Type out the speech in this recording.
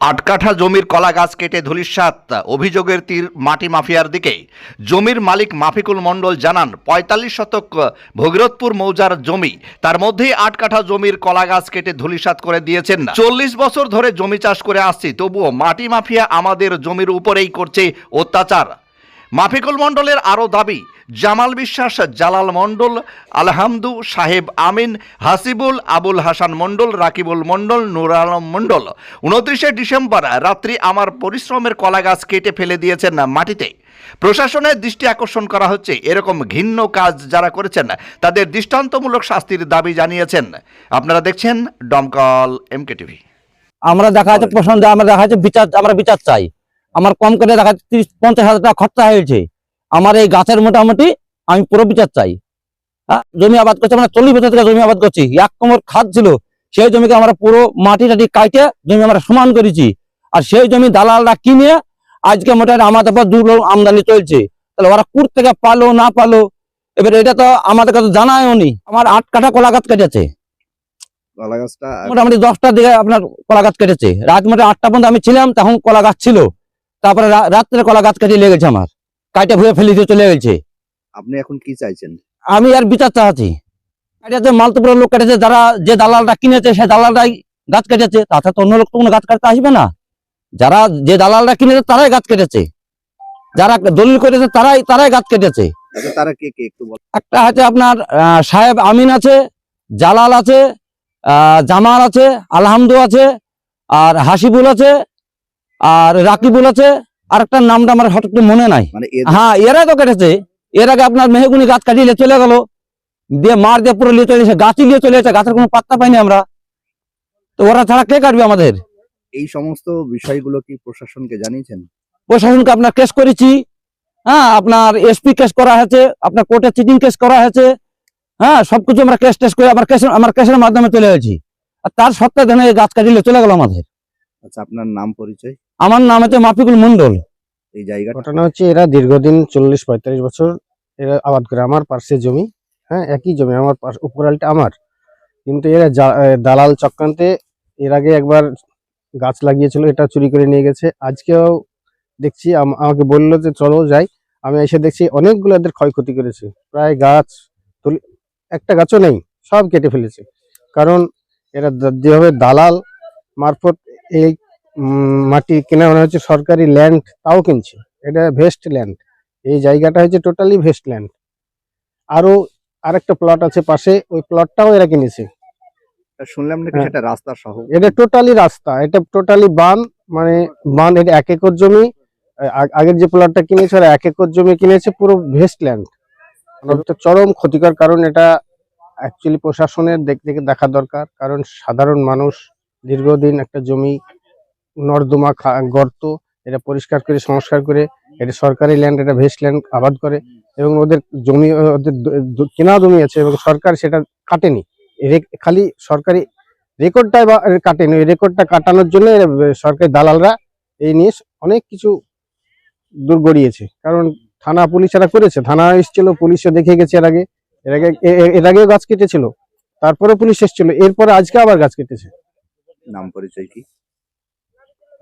আট কাঠা জমির কলা গাছ কেটে ধুলিসাত অভিযোগের তীর মাটি মাফিয়ার দিকে। জমির মালিক মাফিকুল মণ্ডল জানান, পঁয়তাল্লিশ শতক ভগীরথপুর মৌজার জমি, তার মধ্যেই আট কাঠা জমির কলা গাছ কেটে ধুলিসাত করে দিয়েছেন। চল্লিশ বছর ধরে জমি চাষ করে আসছি, তবুও মাটি মাফিয়া আমাদের জমির উপরেই করছে অত্যাচার। মাফিকুল মণ্ডলের আরও দাবি জামাল বিশ্বাস, জালাল মণ্ডল, আলহামদু সাহেব আমিন, হাসিবুল আবুল হাসান মণ্ডল, রাকিবুল মণ্ডল, নুর আলম মণ্ডল। উনত্রিশে ডিসেম্বর, রাত্রি আমার পরিশ্রমের কলা গাছ কেটে ফেলে দিয়েছেন মাটিতে। প্রশাসনের দৃষ্টি আকর্ষণ করা হচ্ছে, এরকম ঘিন্ন কাজ যারা করেছেন, তাদের দৃষ্টান্তমূলক শাস্তির দাবি জানিয়েছেন। আপনারা দেখছেন ডমকল এমকে টিভি। আমরা দেখা যাচ্ছে পছন্দ আমরা দেখা যাচ্ছে বিচার, আমরা বিচার চাই। আমার কম করে দেখা যাচ্ছে তিরিশ, পঞ্চাশ হাজার টাকা খরচা হয়েছে। আমার এই গাছের মোটামুটি আমি পুরো বিচার চাই। জমি আবাদ করছি আমরা চল্লিশ বছর থেকে জমি আবাদ করছি। এক কোমর খাদ ছিল সেই জমিকে আমরা পুরো মাটি টাটি কাটে জমি আমরা সমান করেছি। আর সেই জমি দালালরা কিনে আজকে মোটামুটি আমাদের পর দু আমদানি চলছে। তাহলে ওরা কুর থেকে পালো না পালো এবার এটা তো আমাদের কাছে জানায়ও নি। আমার আট কাঠা কলা গাছ কেটেছে। মোটামুটি দশটার দিকে আপনার কলা গাছ কেটেছে। রাত মোটামুটি আটটা পর্যন্ত আমি ছিলাম তখন কলা গাছ ছিল। তারপরে রাত্রে কলা গাছ কেটে লেগেছে আমার। কাইটে ভুয়ে ফেলে দিয়ে চলে গেছে আপনি এখন কি চাইছেন? আমি আর বিচার চাচ্ছি কাটাতে মালতপুরের লোক কেটেছে যারা যে দালালটা কিনেছে সে দালালটাই গাছ কেটেছে। তাতে তো অন্য লোক তো কোনো গাছ কাটতে আসবে না। যারা যে দালালরা কিনেছে তারাই গাছ কেটেছে। যারা দলিল করেছে তারাই তারাই গাছ কেটেছে। আচ্ছা তারা কে কে একটু বল। একটা আছে আপনার সাহেব আমিন আছে জালাল আছে আহ, জামাল আছে আলহামদু আছে আর হাসিবুল আছে আর রাকিবুল আছে আর একটা নামটা আমার হঠাৎ মনে নাই। মানে হ্যাঁ এরাই তো কেটেছে। এর আগে আপনার মেহগুনি গাছ কাটিয়ে চলে গেল। দিয়ে মার দিয়ে পুরো নিয়ে চলে এসে গাছই নিয়ে চলে এসে গাছের কোনো পাত্তা পাইনি আমরা। তো ওরা ছাড়া কে কাটবে আমাদের? এই সমস্ত বিষয়গুলো কি প্রশাসনকে জানিয়েছেন? প্রশাসনকে আপনার কেস করেছি। হ্যাঁ আপনার এসপি কেস করা হয়েছে আপনার কোর্টে চিটিং কেস করা হয়েছে। হ্যাঁ সবকিছু আমরা কেস টেস করে আমার কেস আমার কেসের মাধ্যমে চলে গেছি আর তার সত্ত্বে এই গাছ কাটিলে চলে গেল আমাদের। আচ্ছা আপনার নাম পরিচয়? আমার নাম হচ্ছে মাফিকুল মন্ডল এই জায়গাটা ঘটনা হচ্ছে এরা দীর্ঘদিন চল্লিশ পঁয়তাল্লিশ বছর এরা আবাদ করে আমার পার্শ্বে জমি। হ্যাঁ একই জমি আমার পাশ- উপরালটা আমার। কিন্তু এরা দালাল চক্রান্তে এর আগে একবার গাছ লাগিয়েছিল এটা চুরি করে নিয়ে গেছে। আজকেও দেখছি আমাকে বলল যে চলো যাই। আমি এসে দেখছি অনেকগুলো এদের ক্ষয়ক্ষতি করেছে। প্রায় গাছ তুলি একটা গাছও নেই সব কেটে ফেলেছে। কারণ এরা যেভাবে দালাল মারফত এই মাটি কেনা মনে হচ্ছে সরকারি ল্যান্ড তাও কিনছে। এটা ভেস্ট ল্যান্ড এই জায়গাটা হচ্ছে টোটালি ভেস্ট ল্যান্ড আরও আরেকটা প্লট আছে পাশে ওই প্লটটাও এরা কিনেছে। শুনলাম নাকি হ্যাঁ। সেটা রাস্তা সহ। এটা টোটালি রাস্তা এটা টোটালি বান মানে বান এটা এক একর জমি। আগের যে প্লটটা কিনেছে ওরা এক একর জমি কিনেছে পুরো ভেস্ট ল্যান্ড তো চরম ক্ষতিকর কারণ এটা অ্যাকচুয়ালি প্রশাসনের দিক থেকে দেখা দরকার। কারণ সাধারণ মানুষ দীর্ঘদিন একটা জমি নর্দমা গর্ত, এটা পরিষ্কার করে, সংস্কার করে, এটা সরকারি ল্যান্ড এটা ভেস্ট ল্যান্ড আবাদ করে এবং ওদের জমি, ওদের কেনা জমি আছে এবং সরকার সেটা কাটেনি। খালি সরকারি রেকর্ডটা বা, কাটেনি। ওই রেকর্ডটা কাটানোর জন্য সরকারি দালালরা এই নিয়ে অনেক কিছু দূর গড়িয়েছে। কারণ থানা পুলিশ এরা করেছে। থানা এসেছিল, পুলিশও দেখে গেছে এর আগে। এর আগে এর আগেও গাছ কেটেছিল। তারপরে পুলিশ এসেছিল। এরপরে আজকে আবার গাছ কেটেছে। নাম পরিচয় কি?